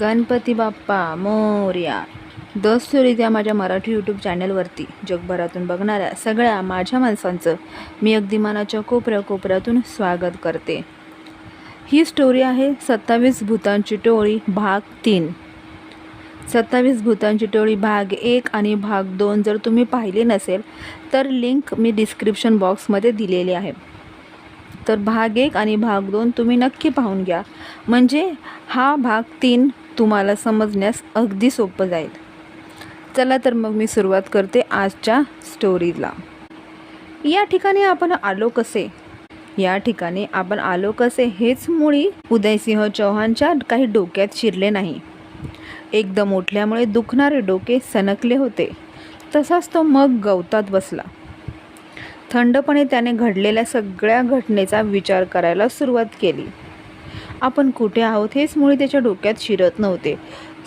गणपती बाप्पा मोर्या. दस्तुरी त्या माझ्या मराठी यूट्यूब चॅनलवरती जगभरातून बघणाऱ्या सगळ्या माझ्या माणसांचं मी अगदी मनाच्या कोपऱ्या कोपऱ्यातून स्वागत करते. ही स्टोरी आहे सत्तावीस भूतांची टोळी भाग तीन. सत्तावीस भूतांची टोळी भाग एक आणि भाग दोन जर तुम्ही पाहिली नसेल तर लिंक मी डिस्क्रिप्शन बॉक्समध्ये दिलेली आहे. तर भाग एक आणि भाग दोन तुम्ही नक्की पाहून घ्या. म्हणजे हा भाग तीन तुम्हाला समजण्यास अगदी सोपं जाईल. चला तर मग मी सुरुवात करते आजच्या स्टोरीला या ठिकाणी आपण आलो कसे? या ठिकाणी आपण आलो कसे हेच मुळी उदयसिंह चौहानच्या काही डोक्यात शिरले नाही. एकदम उठल्यामुळे दुखणारे डोके सनकले होते. तसाच तो मग गवतात बसला. थंडपणे त्याने घडलेल्या सगळ्या घटनेचा विचार करायला सुरुवात केली. आपण कुठे आहोत हेच मुळे त्याच्या डोक्यात शिरत नव्हते.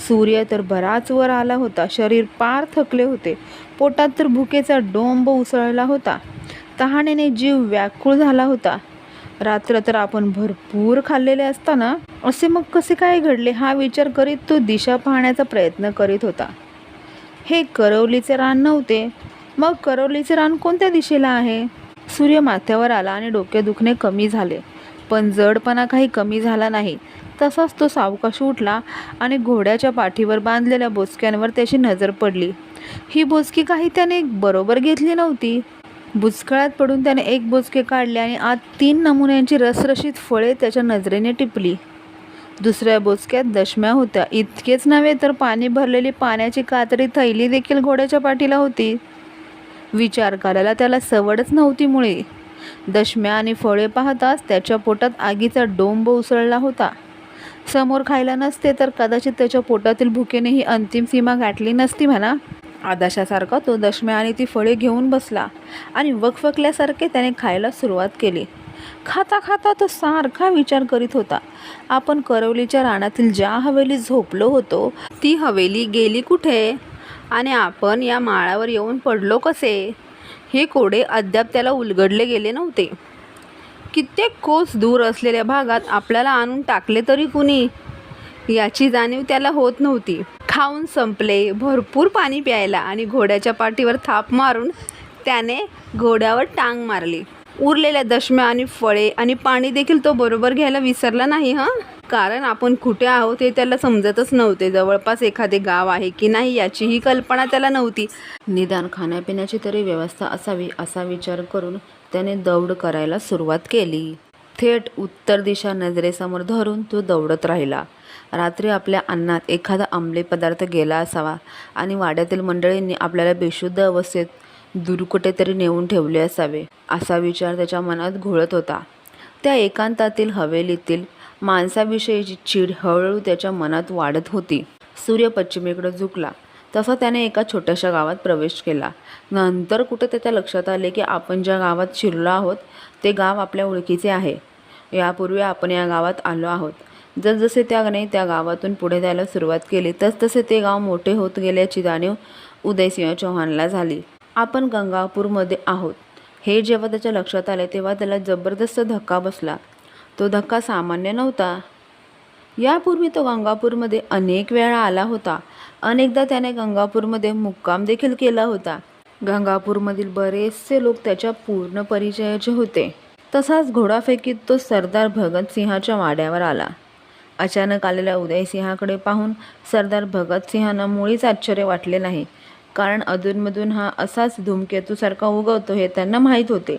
सूर्य तर बराच वर आला होता. शरीर पार थकले होते. पोटात तर भुकेचा डोंब उसळला होता. तहानेने जीव व्याकुळ झाला होता. रात्र तर आपण भरपूर खाल्लेले असताना असे मग कसे काय घडले हा विचार करीत तो दिशा पाहण्याचा प्रयत्न करीत होता. हे करवलीचे रान नव्हते. मग करवलीचे रान कोणत्या दिशेला आहे? सूर्य माथ्यावर आला आणि डोके दुखणे कमी झाले. पण जडपणा काही कमी झाला नाही. तसाच तो सावकाश उठला आणि घोड्याच्या पाठीवर बांधलेल्या बोचक्यांवर त्याची नजर पडली. ही बोचकी काही त्याने बरोबर घेतली नव्हती. बुचकळ्यात पडून त्याने एक बोचके काढले आणि आत तीन नमुन्यांची रसरशीत फळे त्याच्या नजरेने टिपली. दुसऱ्या बोचक्यात दशम्या होत्या. इतकेच नव्हे तर पाणी भरलेली पाण्याची कातडी थैली देखील घोड्याच्या पाठीला होती. विचार करायला त्याला सवडच नव्हती मुळे. दशम्या आणि फळे पाहताच त्याच्या पोटात आगीचा डोंब उसळला होता. समोर खायला नसते तर कदाचित त्याच्या पोटातील भुकेने ही अंतिम सीमा गाठली नसती म्हणा. आदाशासारखा तो दशम्या आणि ती फळे घेऊन बसला आणि वकवकल्यासारखे त्याने खायला सुरुवात केली. खाता खाता तो सारखा विचार करीत होता. आपण करवलीच्या रानातील ज्या हवेली झोपलो होतो ती हवेली गेली कुठे? आणि आपण या माळावर येऊन पडलो कसे? हे कोडे अद्याप त्याला उलगडले गेले नव्हते. कित्येक कोस दूर असलेल्या भागात आपल्याला आणून टाकले तरी कुणी? याची जाणीव त्याला होत नव्हती. खाऊन संपले भरपूर पाणी प्यायला आणि घोड्याच्या पाठीवर थाप मारून त्याने घोड्यावर टांग मारली. उरलेल्या दशम्या आणि फळे आणि पाणी देखील तो बरोबर घ्यायला विसरला नाही हां? कारण आपण कुठे आहोत हे त्याला समजतच नव्हते. जवळपास एखादे गाव आहे की नाही याचीही कल्पना त्याला नव्हती. निदान खाण्यापिण्याची तरी व्यवस्था असावी असा विचार करून त्याने दौड करायला सुरुवात केली. थेट उत्तर दिशा नजरेसमोर धरून तो दौडत राहिला. रात्री आपल्या अन्नात एखादा आंबले पदार्थ गेला असावा आणि वाड्यातील मंडळींनी आपल्याला बेशुद्ध अवस्थेत दूर कुठेतरी नेऊन ठेवले असावे असा विचार त्याच्या मनात घोळत होता. त्या एकांतातील हवेलीतील माणसाविषयीची चीड हळूहळू त्याच्या मनात वाढत होती. सूर्य पश्चिमेकडे झुकला. तसा त्याने एका छोट्याशा गावात प्रवेश केला. नंतर कुठं त्याच्या लक्षात आले की आपण ज्या गावात शिरलो आहोत ते गाव आपल्या ओळखीचे आहे. यापूर्वी आपण या गावात आलो आहोत. जसजसे त्याने त्या गावातून पुढे जायला सुरुवात केली तसतसे ते गाव मोठे होत गेल्याची जाणीव उदयसिंह चौहानला झाली. आपण गंगापूरमध्ये आहोत. हे जेव्हा त्याच्या लक्षात आले तेव्हा त्याला जबरदस्त धक्का बसला. तो धक्का सामान्य नव्हता. यापूर्वी तो गंगापूरमध्ये अनेक वेळा आला होता. अनेकदा त्याने गंगापूरमध्ये मुक्काम देखील केला होता. गंगापूरमधील बरेचसे लोक त्याच्या पूर्ण परिचयाचे होते. तसाच घोडाफेकीत तो सरदार भगतसिंहाच्या वाड्यावर आला. अचानक आलेल्या उदयसिंहाकडे पाहून सरदार भगतसिंहांना मुळीच आश्चर्य वाटले नाही. कारण अधूनमधून हा असाच धूमकेतूसारखा उगवतो हे त्यांना माहीत होते.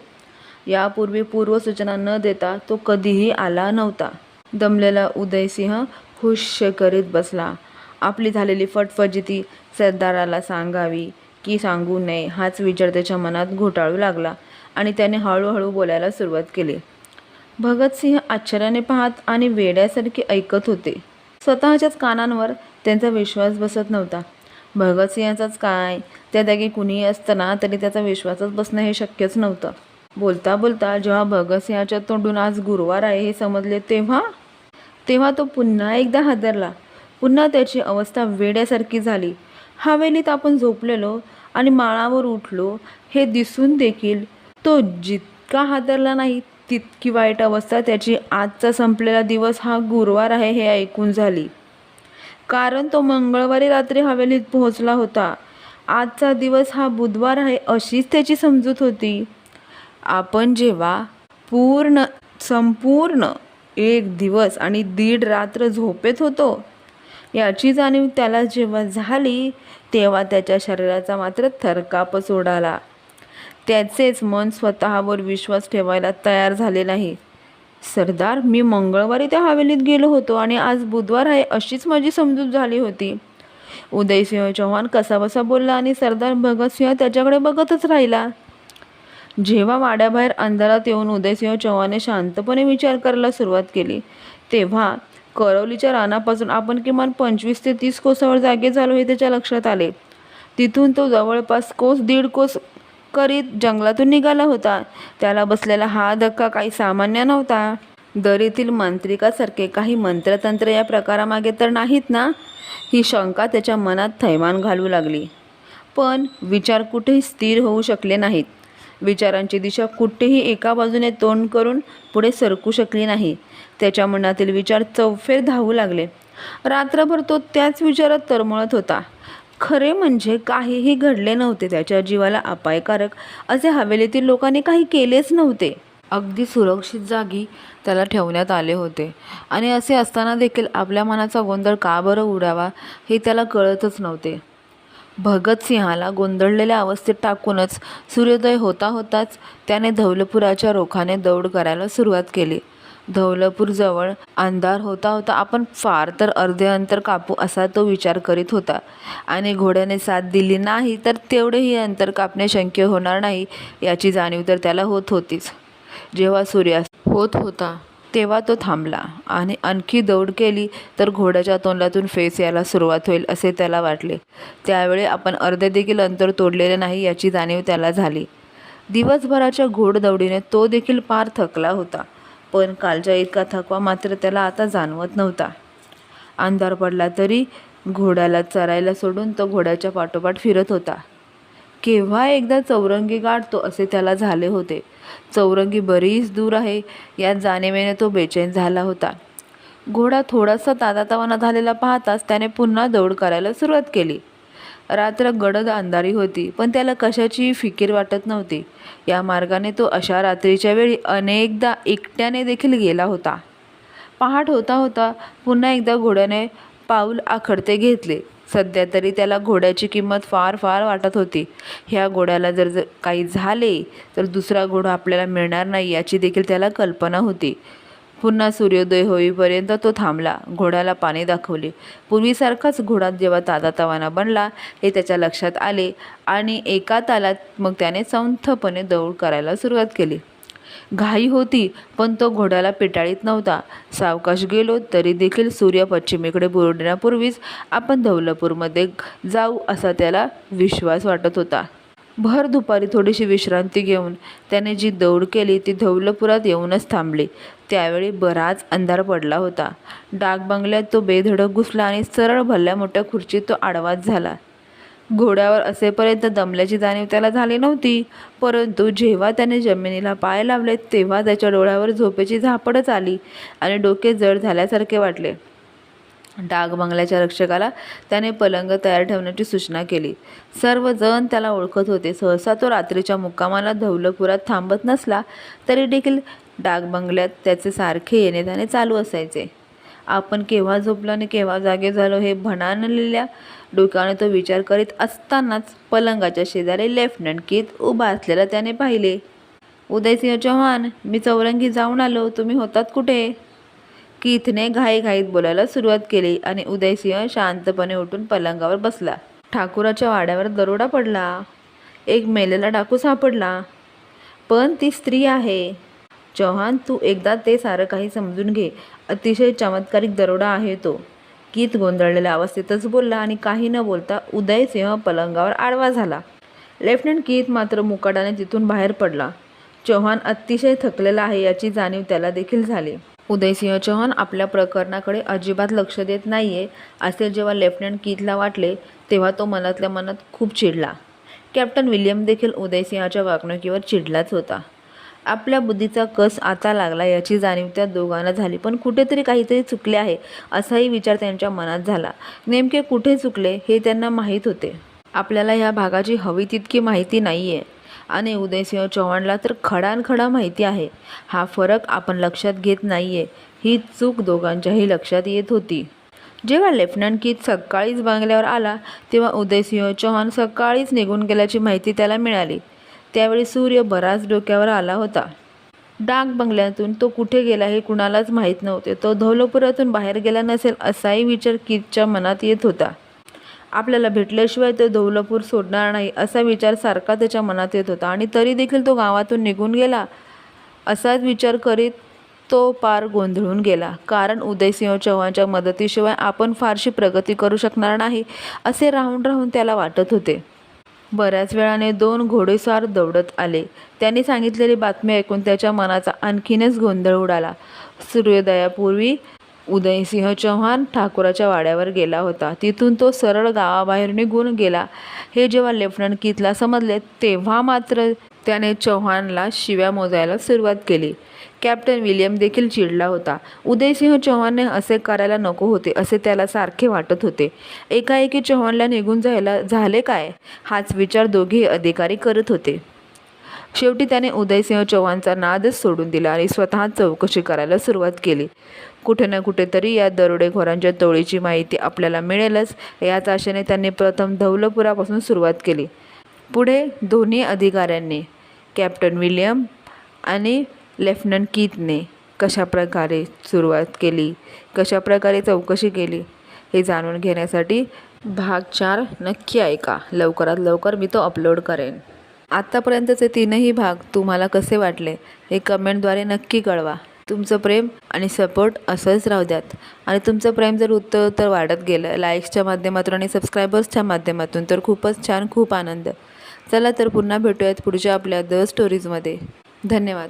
यापूर्वी पूर्वसूचना न देता तो कधीही आला नव्हता. दमलेला उदयसिंह खुश करीत बसला. आपली झालेली फटफजिती सरदाराला सांगावी की सांगू नये हाच विचार त्याच्या मनात घोटाळू लागला आणि त्याने हळूहळू बोलायला सुरुवात केली. भगतसिंह आश्चर्याने पाहत आणि वेड्यासारखे ऐकत होते. स्वतःच्याच कानांवर त्यांचा विश्वास बसत नव्हता. भगतसिंहाचाच काय? त्या जागी कुणीही असताना तरी त्याचा विश्वासच बसणं हे शक्यच नव्हतं. बोलता बोलता जेव्हा भगतसिंहाच्या तोंडून आज गुरुवार आहे हे समजले तेव्हा तेव्हा तो पुन्हा एकदा हादरला. पुन्हा त्याची अवस्था वेड्यासारखी झाली. हवेलीत आपण झोपलेलो आणि माळावर उठलो हे दिसून देखील तो जितका हादरला नाही तितकी वाईट अवस्था त्याची आजचा संपलेला दिवस हा गुरुवार आहे हे ऐकून झाली. कारण तो मंगळवारी रात्री हवेलीत पोहोचला होता. आजचा दिवस हा बुधवार आहे अशीच त्याची समजूत होती. आपण जेव्हा पूर्ण संपूर्ण एक दिवस आणि दीड रात्र झोपेत होतो याची जाणीव त्याला जेव्हा झाली तेव्हा त्याच्या शरीराचा मात्र थरकापच उडाला त्याचेच मन स्वतःवर विश्वास ठेवायला तयार झाले नाही. सरदार मी मंगळवारी त्या हवेलीत गेलो होतो आणि आज बुधवार आहे अशीच माझी समजूत झाली होती. उदयसिंह चव्हाण कसाबसा बोलला आणि सरदार भगतसिंह त्याच्याकडे बघतच राहिला. जेव्हा वाड्याबाहेर अंधारात येऊन उदयसिंह चव्हाणने शांतपणे विचार करायला सुरुवात केली तेव्हा करवलीच्या रानापासून आपण किमान पंचवीस ते तीस कोसावर जागे झालो हे त्याच्या लक्षात आले. तिथून तो जवळपास कोस दीड कोस करीत जंगलातून निघाला होता. त्याला बसलेला हा धक्का काही सामान्य नव्हता. दरीतील मांत्रिकासारखे काही मंत्रतंत्र या प्रकारामागे तर नाहीत ना? ही शंका त्याच्या मनात थैमान घालू लागली. पण विचार कुठेही स्थिर होऊ शकले नाहीत. विचारांची दिशा कुठेही एका बाजूने तोंड करून पुढे सरकू शकली नाही. त्याच्या मनातील विचार चौफेर धावू लागले. रात्रभर तो त्याच विचारात तरमळत होता. खरे म्हणजे काहीही घडले नव्हते त्याच्या जीवाला अपायकारक असे हवेलीतील लोकांनी काही केलेच नव्हते. अगदी सुरक्षित जागी त्याला ठेवण्यात आले होते. आणि असे असताना देखील आपल्या मनाचा गोंधळ का बरं उडावा हे त्याला कळतच नव्हते. भगतसिंहाला गोंधळलेल्या अवस्थेत टाकूनच सूर्योदय होता होताच त्याने धौलपुराच्या रोखाने दौड करायला सुरुवात केली. धौलपूरजवळ अंधार होता होता आपण फार तर अर्धे अंतर कापू असा तो विचार करीत होता. आणि घोड्याने साथ दिली नाही तर तेवढेही अंतर कापणे शक्य होणार नाही याची जाणीव तर त्याला होत होतीच. जेव्हा सूर्यास्त होत होता तेव्हा तो थांबला आणि आणखी दौड केली तर घोड्याच्या तोंडातून फेस यायला सुरुवात होईल असे त्याला वाटले. त्यावेळी आपण अर्धे देखील अंतर तोडलेले नाही याची जाणीव त्याला झाली. दिवसभराच्या घोडदौडीने तो देखील फार थकला होता. पण कालच्या इतका थकवा मात्र त्याला आता जाणवत नव्हता. अंधार पडला तरी घोड्याला चरायला सोडून तो घोड्याच्या पाठोपाठ फिरत होता. केव्हा एकदा चौरंगी गाठतो असे त्याला झाले होते. चौरंगी बरीच दूर आहे या जाणीवेने तो बेचैन झाला होता. घोडा थोडासा तादातावाना झालेला पाहताच त्याने पुन्हा दौड करायला सुरुवात केली. रात्र गडद अंधारी होती पण त्याला कशाचीही फिकीर वाटत नव्हती. या मार्गाने तो अशा रात्रीच्या वेळी अनेकदा एकट्याने देखील गेला होता. पहाट होता होता पुन्हा एकदा घोड्याने पाऊल आखडते घेतले. सध्या तरी त्याला घोड्याची किंमत फार फार वाटत होती. ह्या घोड्याला जर जर काही झाले तर दुसरा घोडा आपल्याला मिळणार नाही याची देखील त्याला कल्पना होती. पुन्हा सूर्योदय होईपर्यंत तो थांबला. घोड्याला पाणी दाखवले. पूर्वीसारखाच घोडा जेव्हा ताजातवाना बनला हे त्याच्या लक्षात आले आणि एका तालात मग त्याने संथपणे दौड करायला सुरुवात केली. घाई होती पण तो घोड्याला पिटाळीत नव्हता. सावकाश गेलो तरी देखील सूर्य पश्चिमेकडे बुरडण्यापूर्वीच आपण धौलपूरमध्ये जाऊ असा त्याला विश्वास वाटत होता. भर दुपारी थोडीशी विश्रांती घेऊन त्याने जी दौड केली ती धौलपुरात येऊनच थांबली. त्यावेळी बराच अंधार पडला होता. डाक बंगल्यात तो बेधडक घुसला आणि सरळ भरल्या मोठ्या खुर्चीत तो आडवाच झाला. घोड्यावर असेपर्यंत दमल्याची जाणीव त्याला झाली नव्हती परंतु जेव्हा त्याने जमिनीला पाय लावले तेव्हा त्याच्या डोळ्यावर झोपेची झापडच आली आणि डोके जड झाल्यासारखे वाटले. डाग बंगल्याच्या रक्षकाला त्याने पलंग तयार ठेवण्याची सूचना केली. सर्वजण त्याला ओळखत होते. सहसा तो रात्रीच्या मुक्कामाला धौलपुरात थांबत नसला तरी देखील डाग बंगल्यात त्याचे सारखे येणे त्याने चालू असायचे. आपण केव्हा झोपलो आणि केव्हा जागे झालो हे भणानलेल्या डोक्याने तो विचार करीत असतानाच पलंगाच्या शेजारी लेफ्टनंट कीत उभा असलेला त्याने पाहिले. उदयसिंह चव्हाण मी चौरंगी जाऊन आलो. तुम्ही होतात कुठे? कीथने घाईघाईत बोलायला सुरुवात केली आणि उदयसिंह शांतपणे उठून पलंगावर बसला. ठाकूराच्या वाड्यावर दरोडा पडला. एक मेलेला डाकू सापडला. पण ती स्त्री आहे. चौहान तू एकदा ते सारं काही समजून घे. अतिशय चमत्कारिक दरोडा आहे तो. कीत गोंधळलेल्या अवस्थेतच बोलला आणि काही न बोलता उदयसिंह पलंगावर आडवा झाला. लेफ्टनंट कीत मात्र मुकाटाने तिथून बाहेर पडला. चौहान अतिशय थकलेला आहे याची जाणीव त्याला देखील झाली. उदयसिंह चौहान आपल्या प्रकरणाकडे अजिबात लक्ष देत नाही आहे असे जेव्हा लेफ्टनंट कीतला वाटले तेव्हा तो मनातल्या मनात खूप चिडला. कॅप्टन विल्यम देखील उदयसिंहाच्या वागणुकीवर चिडलाच होता. आपल्या बुद्धीचा कस आता लागला याची जाणीव त्या दोघांना झाली पण कुठेतरी काहीतरी चुकले आहे असाही विचार त्यांच्या मनात झाला. नेमके कुठे चुकले हे त्यांना माहीत होते. आपल्याला ह्या भागाची हवी तितकी माहिती नाही आहे आणि उदयसिंह चव्हाणला तर खडानखडा माहिती आहे. हा फरक आपण लक्षात घेत नाही आहे ही चूक दोघांच्याही लक्षात येत होती. जेव्हा लेफ्टनंट कीत सकाळीच बंगल्यावर आला तेव्हा उदयसिंह चव्हाण सकाळीच निघून गेल्याची माहिती त्याला मिळाली. त्यावेळी सूर्य बराच डोक्यावर आला होता. डाक बंगल्यातून तो कुठे गेला हे कुणालाच माहीत नव्हते. तो धौलपुरातून बाहेर गेला नसेल असाही विचार कीतच्या मनात येत होता. आपल्याला भेटल्याशिवाय तो दौलपूर सोडणार नाही असा विचार सारखा त्याच्या मनात येत होता. आणि तरी देखील तो गावातून निघून गेला. असाच विचार करीत तो पार गोंधळून गेला. कारण उदयसिंह चव्हाणच्या मदतीशिवाय आपण फारशी प्रगती करू शकणार नाही असे राहून राहून त्याला वाटत होते. बऱ्याच वेळाने दोन घोडेस्वार दौडत आले. त्यांनी सांगितलेली बातमी ऐकून त्याच्या मनाचा आणखीनच गोंधळ उडाला. सूर्योदयापूर्वी उदयसिंह चव्हाण ठाकूराच्या वाड्यावर गेला होता. तिथून तो सरळ गावाबाहेर निघून गेला. हे जेव्हा लेफ्टनंट कितला समजले तेव्हा मात्र त्याने चव्हाणला शिव्या मोजायला सुरुवात केली. कॅप्टन विलियम देखील चिडला होता. उदयसिंह चव्हाणने असे करायला नको होते असे त्याला सारखे वाटत होते. एकाएकी चव्हाणला निघून जायला झाले काय? हाच विचार दोघेही अधिकारी करत होते. शेवटी त्याने उदयसिंह चव्हाणचा नादच सोडून दिला आणि स्वतः चौकशी करायला सुरुवात केली. कुठे ना कुठेतरी या दरोडेखोरांच्या टोळीची माहिती आपल्याला मिळेलच याच आशेने त्यांनी प्रथम धौलपुरापासून सुरुवात केली. पुढे दोन्ही अधिकाऱ्यांनी कॅप्टन विलियम आणि लेफ्टनंट कीतने कशाप्रकारे सुरुवात केली कशाप्रकारे चौकशी केली हे जाणून घेण्यासाठी भाग चार नक्की ऐका. लवकरात लवकर मी तो अपलोड करेन. आत्तापर्यंतचे तीनही भाग तुम्हाला कसे वाटले हे कमेंटद्वारे नक्की कळवा. तुमचं प्रेम आणि सपोर्ट असंच राहू द्यात. आणि तुमचं प्रेम जर उत्तर उत्तर वाढत गेलं लाईक्सच्या माध्यमातून आणि सबस्क्रायबर्सच्या माध्यमातून तर खूपच छान खूप आनंद. चला तर पुन्हा भेटूयात पुढच्या आपल्या द स्टोरीजमध्ये धन्यवाद.